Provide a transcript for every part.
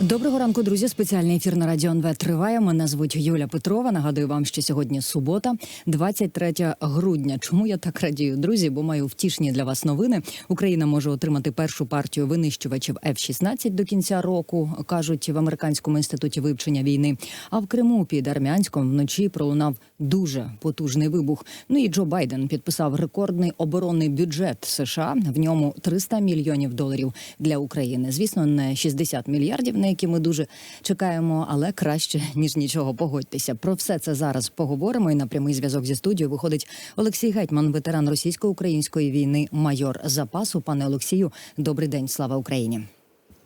Доброго ранку, друзі. Спеціальний ефір на радіо НВ триває. Мене звуть Юля Петрова. Нагадую вам, що сьогодні субота, 23 грудня. Чому я так радію, друзі? Бо маю втішні для вас новини. Україна може отримати першу партію винищувачів F-16 до кінця року, кажуть в американському інституті вивчення війни. А в Криму під Армянськом вночі пролунав дуже потужний вибух. Ну і Джо Байден підписав рекордний оборонний бюджет США. В ньому 300 мільйонів доларів для України. Звісно, не 60 мільярдів, на які ми дуже чекаємо, але краще ніж нічого. Погодьтеся. Про все це зараз поговоримо. І на прямий зв'язок зі студією виходить Олексій Гетьман, ветеран російсько-української війни, майор запасу. Пане Олексію, добрий день, слава Україні.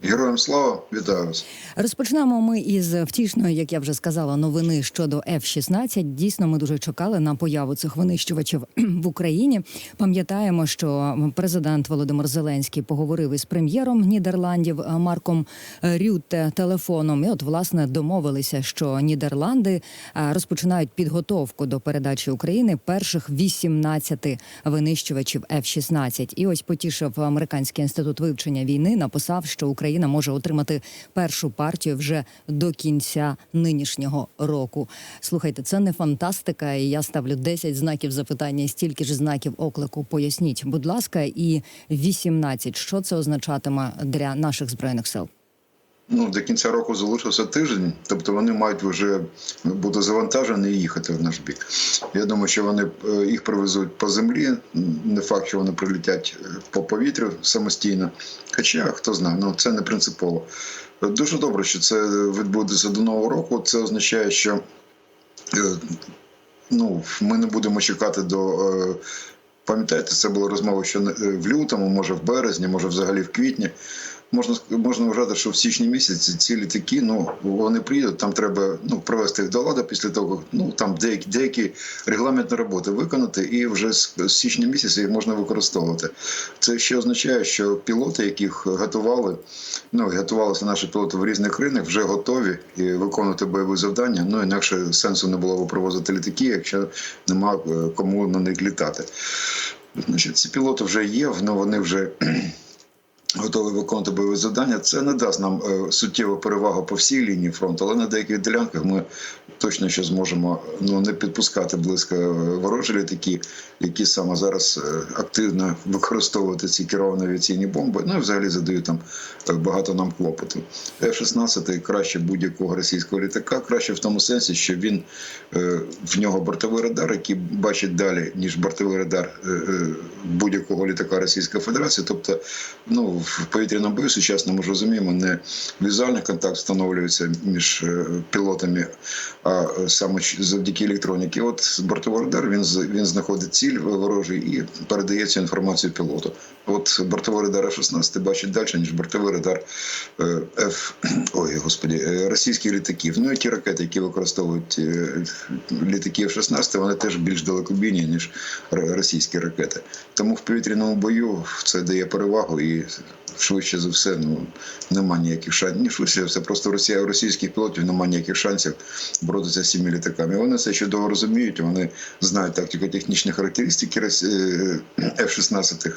Героям слава, вітаю вас. Розпочнемо ми із втішної, як я вже сказала, новини щодо F-16. Дійсно, ми дуже чекали на появу цих винищувачів в Україні. Пам'ятаємо, що президент Володимир Зеленський поговорив із прем'єром Нідерландів Марком Рютте телефоном. І от власне домовилися, що Нідерланди е, розпочинають підготовку до передачі України перших 18 винищувачів F-16. І ось потішив американський інститут вивчення війни. Написав, що Україна може отримати першу партію вже до кінця нинішнього року. Слухайте, це не фантастика, і я ставлю 10 знаків запитання, і стільки ж знаків оклику. Поясніть, будь ласка, і 18. Що це означатиме для наших збройних сил? Ну, до кінця року залишився тиждень, тобто вони мають вже бути завантажені і їхати в наш бік. Я думаю, що вони е, їх привезуть по землі. Не факт, що вони прилетять е, по повітрю самостійно. Хоча хто знає, ну це не принципово. Дуже добре, що це відбудеться до нового року. Це означає, що е, ну, ми не будемо чекати до. Пам'ятаєте, це була розмова, що в лютому, може в березні, може взагалі в квітні. Можна можна вважати, що в січні місяці ці літаки, ну вони приїдуть. Там треба ну привести їх до ладу після того. Ну там деякі деякі регламентні роботи виконати, і вже з, січня місяця їх можна використовувати. Це ще означає, що пілоти, яких готували, ну готувалися наші пілоти в різних країнах, вже готові і виконувати бойові завдання. Ну інакше сенсу не було привозити літаки, якщо нема кому на них літати. Значить, ці пілоти вже є, ну вони вже готові виконувати бойові завдання. Це не дасть нам е, суттєву перевагу по всій лінії фронту, але на деяких ділянках ми точно ще зможемо ну не підпускати близько е, ворожі літаки, які саме зараз е, активно використовують ці керовані авіаційні бомби. Ну і взагалі задають там багато нам клопоту. F-16 краще будь-якого російського літака, краще в тому сенсі, що він в нього бортовий радар, який бачить далі ніж бортовий радар будь-якого літака Російської Федерації, тобто ну в повітряному бою сучасно ми розуміємо, не візуальний контакт встановлюється між пілотами, а саме завдяки електроніки. От бортовий радар він він знаходить ціль ворожий і передає цю інформацію пілоту. От бортовий радар F-16 бачить далі, ніж бортовий радар F, ой, господі, російських літаків. Ну і ті ракети, які використовують літаки F-16, вони теж більш далекобійні, ніж російські ракети. Тому в повітряному бою це дає перевагу і швидше за все, ну нема ніяких шансів. Ні, швидше за все, просто Росія російських пілотів немає ніяких шансів боротися з цими літаками. Вони це чудово розуміють. Вони знають тактико-технічні характеристики F-16.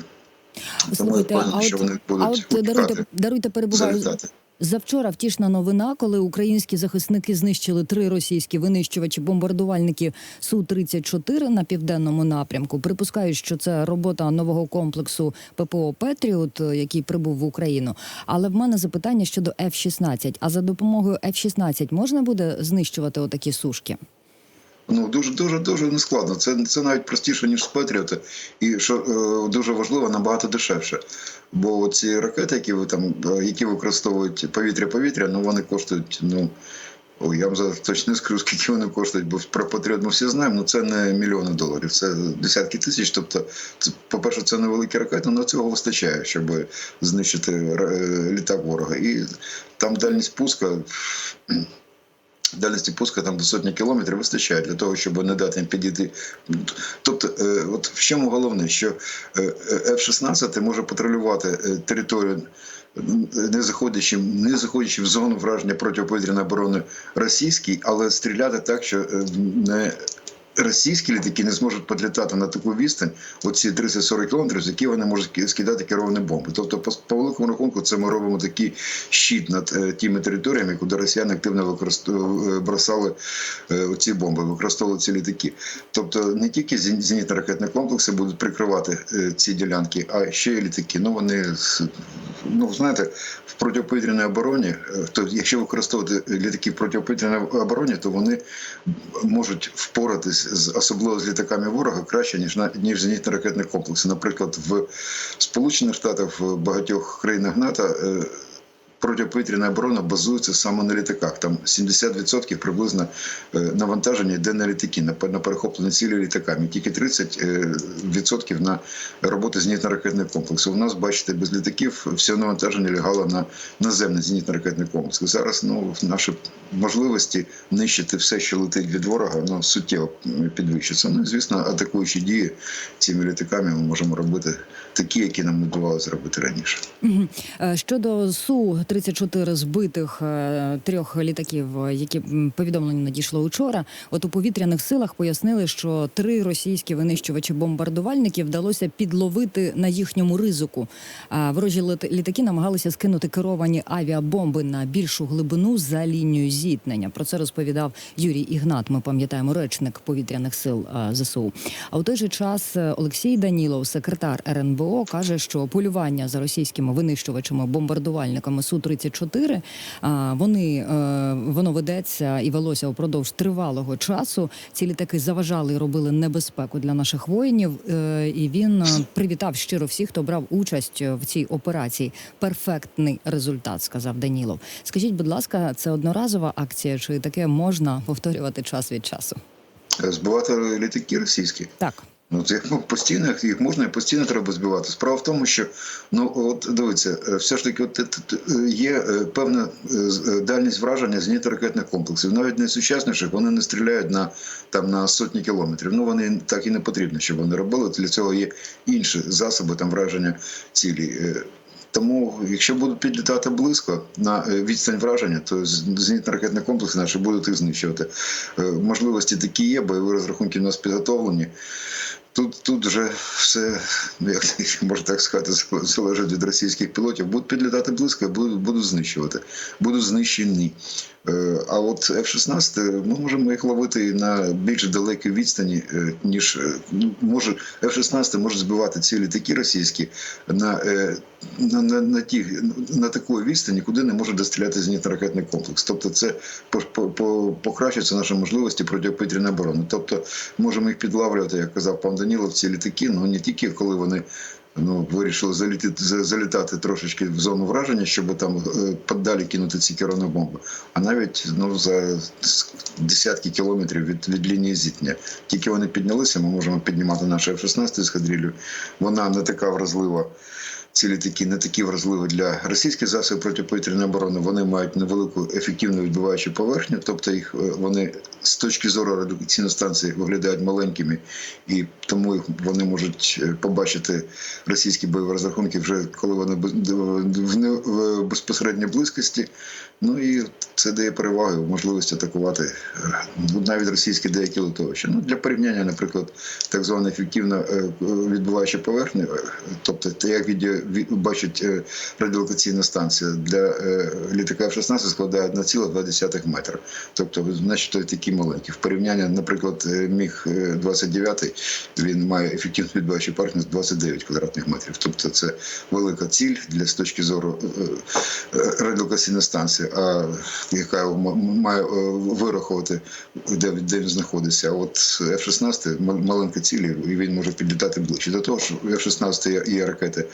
Слухайте, а от, а от даруйте, даруйте перебуваю. Залітати. Завчора втішна новина, коли українські захисники знищили три російські винищувачі бомбардувальники су 34 на південному напрямку. Припускають, що це робота нового комплексу ППО Петріот, який прибув в Україну. Але в мене запитання щодо F-16. А за допомогою F-16 можна буде знищувати отакі сушки? Ну дуже дуже дуже нескладно. Це це навіть простіше ніж з Петріоти, і що е, дуже важливо, набагато дешевше. Бо ці ракети, які ви там які використовують повітря-повітря, ну вони коштують. Ну ой, я вам зараз точно не скажу, скільки вони коштують, бо про Патріот ми всі знаємо. Ну це не мільйони доларів, це десятки тисяч. Тобто, це, по-перше, це невеликі ракети, але цього вистачає, щоб знищити літак ворога. І там дальність пуска дальності пуска там до сотні кілометрів вистачає для того, щоб не дати їм підійти. Тобто, от в чому головне, що F-16 може патрулювати територію. Не заходячи, не заходячи в зону враження протиповітряної оборони російській, але стріляти так, що не російські літаки не зможуть підлітати на таку відстань, оці 30-40 кілометрів, з які вони можуть скидати керовані бомби. Тобто, по, великому рахунку, це ми робимо такий щит над е, тими територіями, куди росіяни активно використовували, бросали е, оці бомби, використовували ці літаки. Тобто не тільки зенітно-ракетні комплекси будуть прикривати е, ці ділянки, а ще й літаки. Ну вони ну знаєте, в протиповітряній обороні, е, то якщо використовувати літаки в протиповітряній обороні, то вони можуть впоратись з особливо з літаками ворога краще ніж на ніж зенітно-ракетні комплекси. Наприклад, в Сполучених Штатах в багатьох країнах НАТО. Е, Протиповітряна оборона базується саме на літаках. Там 70% приблизно е, навантаження йде на літаки, на, перехоплені цілі літаками. Тільки 30% на роботу зенітно-ракетних комплексів. У нас, бачите, без літаків все навантаження лягало на наземний зенітно-ракетний комплекс. Зараз ну, наші можливості нищити все, що летить від ворога, ну, суттєво підвищуються. Ну, звісно, атакуючі дії цими літаками ми можемо робити такі, які нам не вдавалося зробити раніше. Е, Щодо су 34 збитих е, трьох літаків, е, які повідомлення надійшло учора. От у повітряних силах пояснили, що три російські винищувачі бомбардувальників вдалося підловити на їхньому ризику. А ворожі літаки намагалися скинути керовані авіабомби на більшу глибину за лінією зіткнення. Про це розповідав Юрій Ігнат. Ми пам'ятаємо речник повітряних сил е, ЗСУ. А у той же час Олексій Данілов, секретар РНБО, каже, що полювання за російськими винищувачами бомбардувальниками су 34 вони е, воно ведеться і велося упродовж тривалого часу. Ці літаки заважали і робили небезпеку для наших воїнів. Е, І він е, привітав щиро всіх, хто брав участь в цій операції. Перфектний результат, сказав Данілов. Скажіть, будь ласка, це одноразова акція, чи таке можна повторювати час від часу? Збивати літаки російські. Так. Ну, це ну, постійно їх- можна і постійно треба збивати. Справа в тому, що ну от дивіться, е, все ж таки, от е, е, є певна дальність враження зенітно-ракетних комплексів. Навіть найсучасніших вони не стріляють на там на сотні кілометрів. Ну вони так і не потрібно, щоб вони робили. Для цього є інші засоби там враження цілі. Тому, якщо будуть підлітати близько на відстань враження, то зенітно-ракетні комплекси наші будуть їх знищувати. Можливості такі є, бойові розрахунки в нас підготовлені. Тут, тут вже все, ну, як можна так сказати, залежить від російських пілотів. Будуть підлітати близько, будуть, будуть знищувати, будуть знищені. Е, А от F-16, ми можемо їх ловити на більш далекій відстані, е, ніж е, ну, може F-16 може збивати ці літаки російські на, на, на, на, ті, на такій відстані, куди не може достріляти зенітно-ракетний комплекс. Тобто, це по- по- по- покращується наші можливості протиповітряної оборони. Тобто, можемо їх підлавлювати, як казав пан Данілов, ці літаки, ну не тільки коли вони ну, вирішили залітати, залітати трошечки в зону враження, щоб там е, подалі кинути ці бомби, а навіть ну, за десятки кілометрів від, від лінії зіткнення. Тільки вони піднялися, ми можемо піднімати нашу F-16 ескадрилью. Вона не така вразлива. Ці літаки не такі вразливі для російських засобів протиповітряної оборони. Вони мають невелику ефективну відбиваючу поверхню, тобто їх е, вони з точки зору радіаційної станції виглядають маленькими, і тому їх вони можуть е, побачити російські бойові розрахунки вже коли вони в безпосередній близькості. Ну і це дає перевагу можливість атакувати е, навіть російські деякі литовища. Ну для порівняння, наприклад, так звана ефективна відбиваюча поверхня, тобто те, як відео від- бачить е, радіолокаційна станція для е, літака F-16 складає 1,2 метра. Тобто, значить, той такий маленький. В порівнянні, наприклад, е, міг 29 він має ефективну відбиваючу поверхню 29 квадратних метрів. Тобто, це велика ціль для з точки зору радіолокаційної станції, а яка має вирахувати, де, де він знаходиться. А от F-16 маленька ціль, і він може підлітати ближче. До того ж, у F-16 є, є ракети,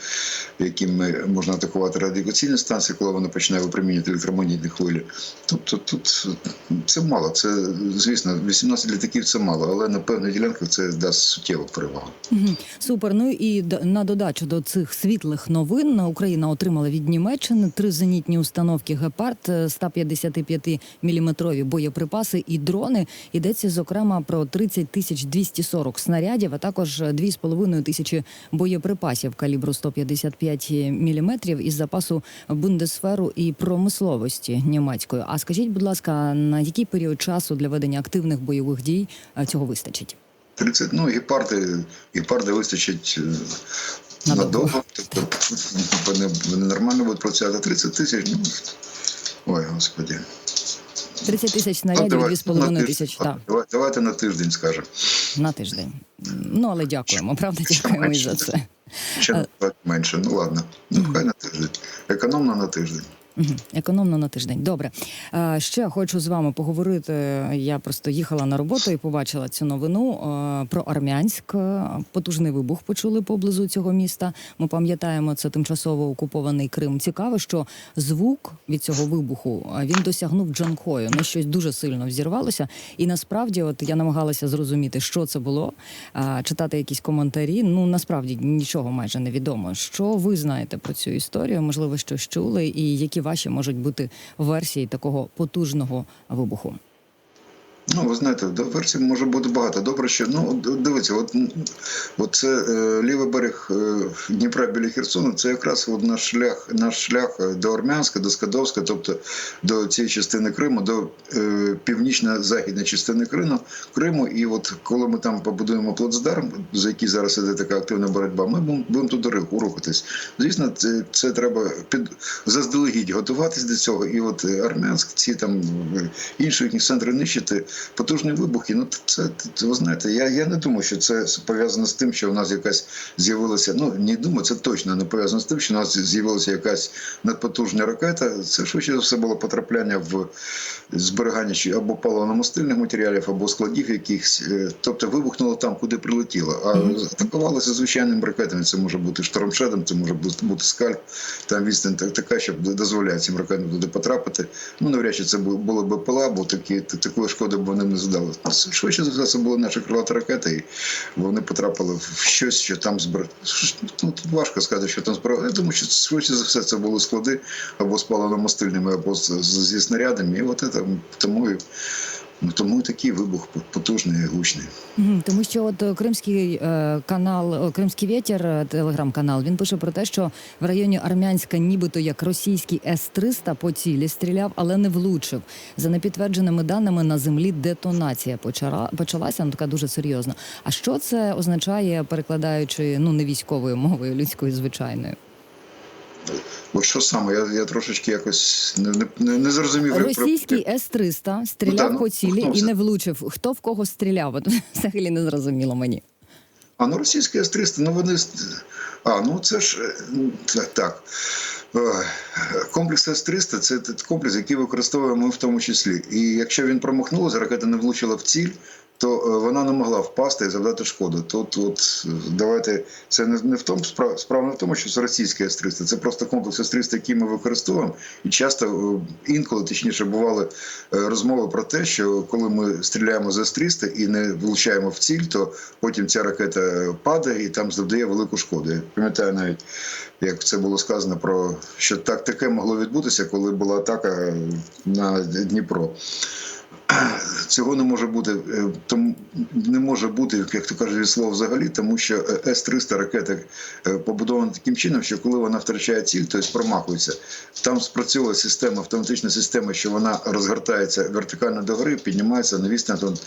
якими можна атакувати радіолокаційні станції, коли вони починають випромінювати електромагнітні хвилі. Тобто тут це мало. Це звісно, 18 літаків це мало, але на певних ділянках це дасть суттєву перевагу. Супер. Ну і на додачу до цих світлих новин Україна отримала від Німеччини три зенітні установки Гепард, 155 міліметрові боєприпаси і дрони. Йдеться зокрема про 30 тисяч 240 снарядів, а також 2,5 тисячі боєприпасів калібру 155 155 міліметрів із запасу бундесферу і промисловості німецької. А скажіть, будь ласка, на який період часу для ведення активних бойових дій е, цього вистачить? 30, ну, гепарди, гепарди вистачить е, Надовго. Тобто вони, вони нормально будуть працювати. 30 тисяч, ну, ой, господи. 30 тисяч Ну, снарядів, давай, 2,5 тисяч так, Давайте на тиждень скажемо. на тиждень. Ну але дякуємо, правда, дякуємо і за це. Ще Е. менше. Ну ладно, ну хай на тиждень. Економно на тиждень. Мгм. Економно на тиждень. Добре. Е, Ще хочу з вами поговорити. Я просто їхала на роботу і побачила цю новину е, про Армянськ. Потужний вибух почули поблизу цього міста. Ми пам'ятаємо, це тимчасово окупований Крим. Цікаво, що звук від цього вибуху він досягнув Джанкою. Ну щось дуже сильно взірвалося. І насправді, от я намагалася зрозуміти, що це було, е, читати якісь коментарі. Ну насправді нічого майже не відомо. Що ви знаєте про цю історію? Можливо, щось чули, і які ваші можуть бути версії такого потужного вибуху? Ну, ви знаєте, версій може бути багато. Добре, що ну д- дивіться, от, от це е, лівий берег е, Дніпра біля Херсону, це якраз от наш шлях, наш шлях до Армянська, до Скадовська, тобто до цієї частини Криму, до е, північно-західної частини Криму, Криму. І от коли ми там побудуємо плацдарм, за який зараз іде така активна боротьба, ми будемо, будемо туди рухатись. Звісно, це, це треба під заздалегідь готуватись до цього. І от Армянськ, ці там е, інші центри нищити, потужні вибухи. Ну це, це ви знаєте, я, я не думаю, що це пов'язано з тим, що у нас якась з'явилася. Ну не думаю, це точно не пов'язано з тим, що у нас з'явилася якась надпотужна ракета. Це швидше за все було потрапляння в зберігання чи або паливно-мастильних матеріалів, або складів якихось. Е, Тобто вибухнуло там, куди прилетіло. А атакувалося звичайними ракетами. Це може бути штормшедом, це може бути скальп. Там відстань так- така, що дозволяє цим ракетам туди потрапити. Ну навряд чи це було б ПЛА, бо такі такої шкоди б вони не задали. Швидше за все це були наші крилаті ракети, і вони потрапили в щось, що там збир... Ну, тут важко сказати, що там збирали. Думаю, що швидше за все це були склади або з паливно-мастильними, або з, з- зі снарядами. І от це, тому, тому такий вибух потужний і гучний. Тому що от е, кримський е, канал, е, Кримський вітер, телеграм-канал, він пише про те, що в районі Армянська, нібито як російський С-300 по цілі стріляв, але не влучив. За непідтвердженими даними на землі детонація почала, почалася, ну така дуже серйозна. А що це означає, перекладаючи ну не військовою мовою, людською звичайною? От що саме? Я, я трошечки якось не, не, не, не зрозумів. Російський С-300 стріляв Ну, та, ну, по цілі ну, і не влучив. Хто в кого стріляв? От взагалі не зрозуміло мені. А ну російські С-300, ну вони. А, ну це ж е, ну, так. Е, Комплекс С-300 це комплекс, який використовуємо ми в тому числі. І якщо він промахнулося, ракета не влучила в ціль, то е, вона не могла впасти і завдати шкоду. Тут, от, е, давайте, це не, не в тому справа, справа не в тому, що це російський С-300, це просто комплекс С-300, який ми використовуємо. І часто, е, інколи, точніше, бували розмови про те, що коли ми стріляємо з С-300 і не влучаємо в ціль, то потім ця ракета падає і там завдає велику шкоду. Я пам'ятаю навіть, як це було сказано про що так таке могло відбутися, коли була атака на Дніпро. Цього не може бути, е, тому не може бути, як то кажуть, від слова взагалі, тому що е, С-300 ракета е, побудована таким чином, що коли вона втрачає ціль, то тобто промахується, там спрацьовує система, автоматична система, що вона розгортається вертикально догори, піднімається на відстань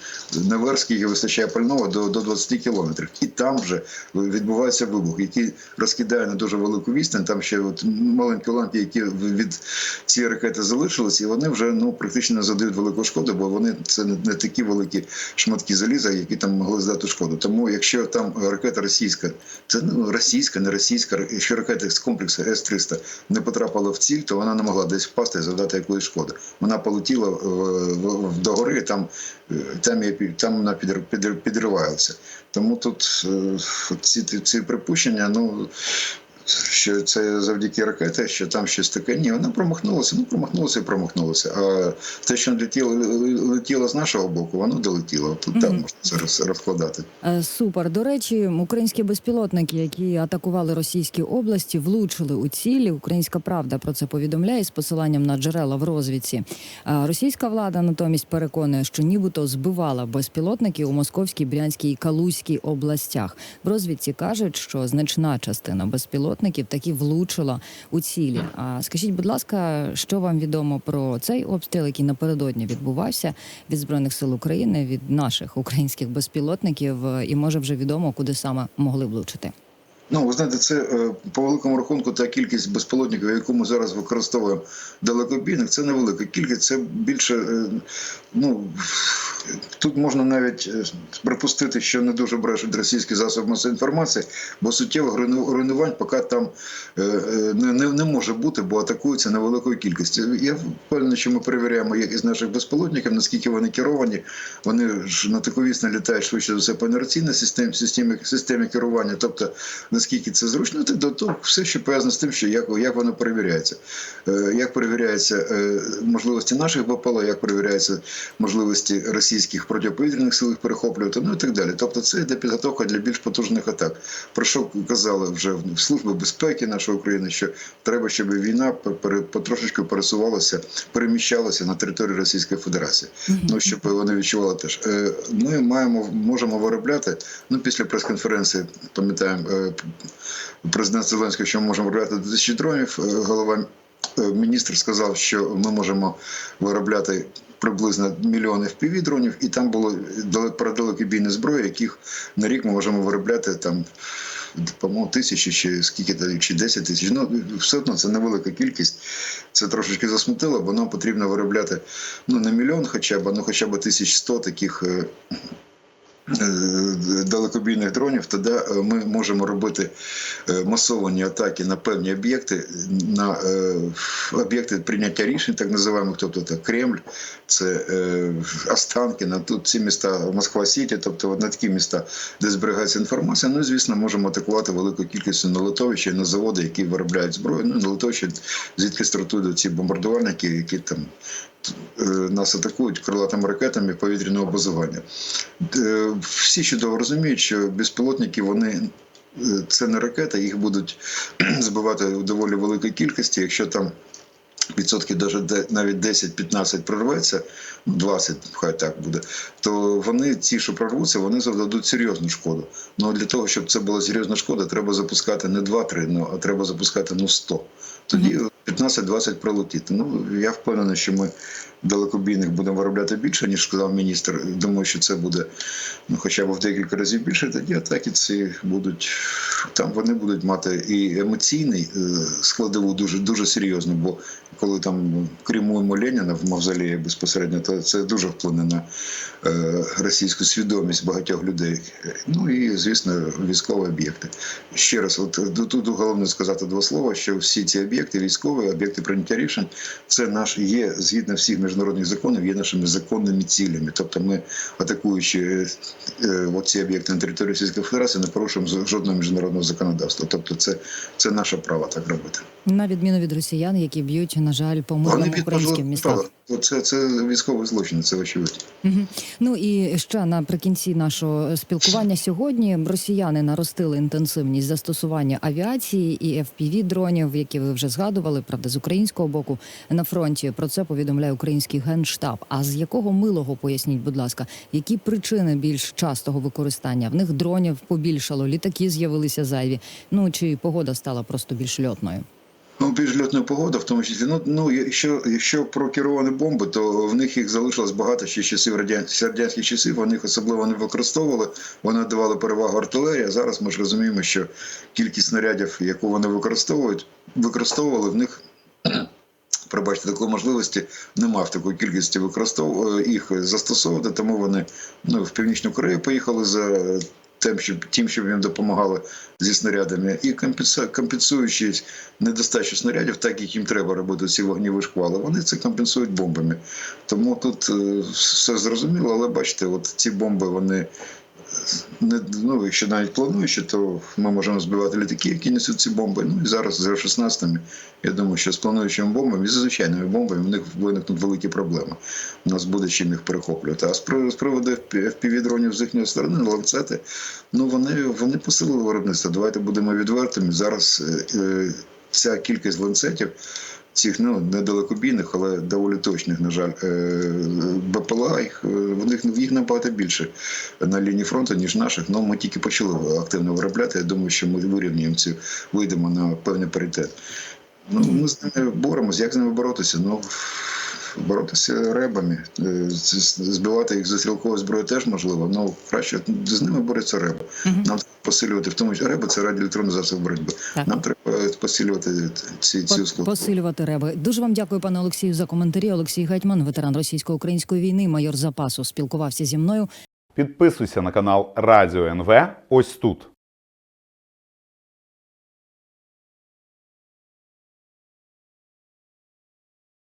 наверх, скільки вистачає пального до, до 20 кілометрів. І там вже відбувається вибух, який розкидає на дуже велику відстань. Там ще от маленькі лампи, які від цієї ракети залишились, і вони вже ну практично не задають велику шкоду, бо вони це не, такі великі шматки заліза, які там могли здати шкоду. Тому якщо там ракета російська, це ну російська, не російська, якщо ракета з комплексу С-300 не потрапила в ціль, то вона не могла десь впасти і завдати якоїсь шкоди. Вона полетіла в, догори, там, е, там, там вона підр- підр- підривається. Тому тут е, ці, ці припущення, ну. Що це завдяки ракеті, що там щось таке. Ні, вона промахнулася, ну промахнулася і промахнулася. А те, що летіло, летіло з нашого боку, воно долетіло. Тут так Мгм. можна це розкладати. Е, Супер. До речі, українські безпілотники, які атакували російські області, влучили у цілі. Українська правда про це повідомляє з посиланням на джерела в розвідці. Е, Російська влада натомість переконує, що нібито збивала безпілотники у Московській, Брянській і Калузькій областях. В розвідці кажуть, що значна частина безпілотників безпілотників таки влучила у цілі. А скажіть, будь ласка, що вам відомо про цей обстріл, який напередодні відбувався від збройних сил України, від наших українських безпілотників, і може вже відомо, куди саме могли влучити? Ну, ви знаєте, це е, по великому рахунку та кількість безпілотників, яку ми зараз використовуємо далекобійних, це невелика кількість, це більше. е, Ну тут можна навіть е, припустити, що не дуже брешуть російські засоби масової інформації, бо суттєвих руйнувань поки там не, не, не може бути, бо атакуються невеликою кількістю. Я впевнений, що ми перевіряємо як із наших безпілотників, наскільки вони керовані. Вони ж на таку вісно літають швидше за все по інерційній системі, системі, системі керування. Тобто, наскільки це зручно, то, то, то все, що пов'язано з тим, що як, як воно перевіряється. Е, як перевіряються е, можливості наших БПЛА, як перевіряються можливості російських протиповітряних сил їх перехоплювати, ну і так далі. Тобто, це йде підготовка для більш потужних атак. Про що казали вже в Служби безпеки нашої України, що треба, щоб війна потрошечку пересувалася, переміщалася на територію Російської Федерації. Ну щоб вони відчували теж. Е, Ми маємо можемо виробляти. Ну після прес-конференції пам'ятаємо президент Зеленський, що ми можемо виробляти до тисячі дронів. Е, Голова е, міністр сказав, що ми можемо виробляти. Приблизно мільйон FPV дронів, і там було про далекобійні зброї, яких на рік ми можемо виробляти там, по-моєму, тисячі чи скільки чи 10 тисяч. Ну все одно це невелика кількість. Це трошечки засмутило, бо нам потрібно виробляти ну не мільйон, хоча б, ну хоча б тисяч сто таких. Е, Далекобійних дронів, тоді е, ми можемо робити е, масовані атаки на певні об'єкти, на об'єкти прийняття рішень, так називаємо, тобто це Кремль, це е, Останкіна, тут ці міста Москва Сіті, тобто на такі міста, де зберігається інформація. Ну і звісно, можемо атакувати великою кількістю на литовища, на заводи, які виробляють зброю. Ну на литовище, звідки стартують ці бомбардувальники, які там нас атакують крилатими ракетами повітряного базування. Е, Всі чудово розуміють, що безпілотники вони. е, Це не ракета, їх будуть збивати у доволі великій кількості. Якщо там де- навіть 10-15 прорветься, ну, 20 хай так буде, то вони, ті, що прорвуться, вони завдадуть серйозну шкоду. Ну для того, щоб це була серйозна шкода, треба запускати не 2-3, ну, а треба запускати ну 100. Тоді 15-20 прилетіти. Ну я впевнений, що ми далекобійних будемо виробляти більше, ніж сказав міністр. Думаю, що це буде ну, хоча б в декілька разів більше. Тоді атаки ці будуть там. Вони будуть мати і емоційний е, складову дуже дуже серйозно. Бо коли там крімуємо Леніна в мавзолеї безпосередньо, то це дуже вплине на е, російську свідомість багатьох людей. Ну і звісно, військові об'єкти. Ще раз, от тут головне сказати два слова, що всі ці об'єкти, військові об'єкти прийняття рішень, це наш є згідно всіх міжнародних законів, є нашими законними цілями. Тобто, ми атакуючи е, е, ці об'єкти на території Російської Федерації, не порушуємо жодного міжнародного законодавства. Тобто, це, це наше право так робити. На відміну від росіян, які б'ють, на жаль, по мирним українським містам. Це, це військовий злочин, це очевидно. Мгм. Ну і ще наприкінці нашого спілкування сьогодні росіяни наростили інтенсивність застосування авіації і fpv дронів, які ви вже згадували, правда, з українського боку на фронті. Про це повідомляє український генштаб. А з якого милого поясніть, будь ласка, які причини більш частого використання? В них дронів побільшало, літаки з'явилися зайві. Ну чи погода стала просто більш льотною? Більш льотна погода, в тому числі. Ну, ну якщо, якщо про керовані бомби, то в них їх залишилось багато ще часів радян... з радянських часів. Вони їх особливо не використовували. Вони давали перевагу артилерії. Зараз ми ж розуміємо, що кількість снарядів, яку вони використовують, використовували в них. Пробачте, такої можливості немає в такої кількості використовувати їх застосовувати, тому вони ну, в Північну Корею поїхали за тим, щоб тим, щоб їм допомагали зі снарядами, і компенсуючи недостачу снарядів, так як їм треба робити ці вогніві шквали, вони це компенсують бомбами. Тому тут е, все зрозуміло, але бачите, от ці бомби вони. Ну, якщо навіть плануючи, то ми можемо збивати літаки, які несуть ці бомби. Ну і зараз з F-16, я думаю, що з плануючими бомбами і з звичайними бомбами в них виникнуть великі проблеми. У нас буде чим їх перехоплювати. А з приводу FPV-дронів з їхньої сторони, ланцети, ну вони, вони посилили виробництво. Давайте будемо відвертими. Зараз е, е, ця кількість ланцетів цих ну недалекобійних, але доволі точних, на жаль, е, БПЛА їх е, в них їх набагато більше на лінії фронту, ніж наших. Ну ми тільки почали активно виробляти. Я думаю, що ми вирівнюємо цю, вийдемо на певний паритет. Ну ми з ними боремося. Як з ними боротися? Ну боротися ребами, Е, збивати їх зі стрілкової зброї теж можливо. Ну краще з ними бореться реба. Нам треба посилювати в тому, що реба це радіоелектронний засіб боротьби. Так. Нам треба посилювати ці, цю По- складову. посилювати реби. Дуже вам дякую, пане Олексію, за коментарі. Олексій Гетьман, ветеран російсько-української війни, майор запасу, спілкувався зі мною. Підписуйся на канал Радіо НВ ось тут.